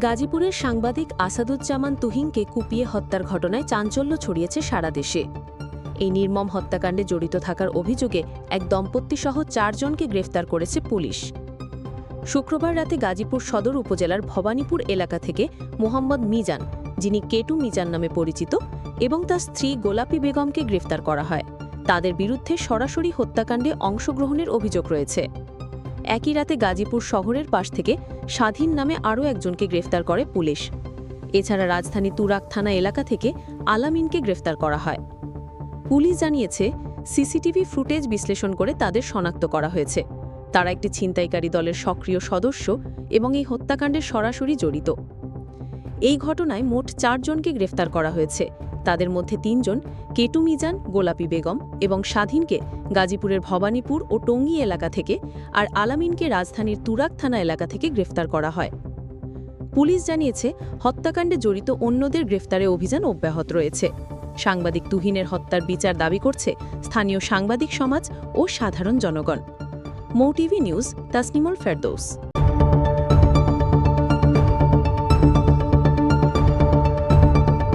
গাজীপুরের সাংবাদিক আসাদুজ্জামান তুহিনকে কুপিয়ে হত্যার ঘটনায় চাঞ্চল্য ছড়িয়েছে সারা দেশে। এই নির্মম হত্যাকাণ্ডে জড়িত থাকার অভিযোগে এক দম্পতিসহ চারজনকে গ্রেফতার করেছে পুলিশ। শুক্রবার রাতে গাজীপুর সদর উপজেলার ভবানীপুর এলাকা থেকে মোহাম্মদ মিজান, যিনি কেটু মিজান নামে পরিচিত, এবং তার স্ত্রী গোলাপি বেগমকে গ্রেফতার করা হয়। তাদের বিরুদ্ধে সরাসরি হত্যাকাণ্ডে অংশগ্রহণের অভিযোগ রয়েছে। একই রাতে গাজীপুর শহরের পাশ থেকে স্বাধীন নামে আরও একজনকে গ্রেফতার করে পুলিশ। এছাড়া রাজধানী তুরাক থানা এলাকা থেকে আলামিনকে গ্রেফতার করা হয়। পুলিশ জানিয়েছে, সিসিটিভি ফুটেজ বিশ্লেষণ করে তাদের শনাক্ত করা হয়েছে। তারা একটি ছিনতাইকারী দলের সক্রিয় সদস্য এবং এই হত্যাকাণ্ডে সরাসরি জড়িত। এই ঘটনায় মোট চারজনকে গ্রেফতার করা হয়েছে। তাদের মধ্যে তিনজন কেটু মিজান গোলাপি বেগম এবং স্বাধীনকে গাজীপুরের ভবানীপুর ও টঙ্গী এলাকা থেকে আর আলামিনকে রাজধানীর তুরাক থানা এলাকা থেকে গ্রেফতার করা হয়। পুলিশ জানিয়েছে, হত্যাকাণ্ডে জড়িত অন্যদের গ্রেফতারে অভিযান অব্যাহত রয়েছে। সাংবাদিক তুহিনের হত্যার বিচার দাবি করছে স্থানীয় সাংবাদিক সমাজ ও সাধারণ জনগণ। Mou TV news, Tasnimul Ferdous.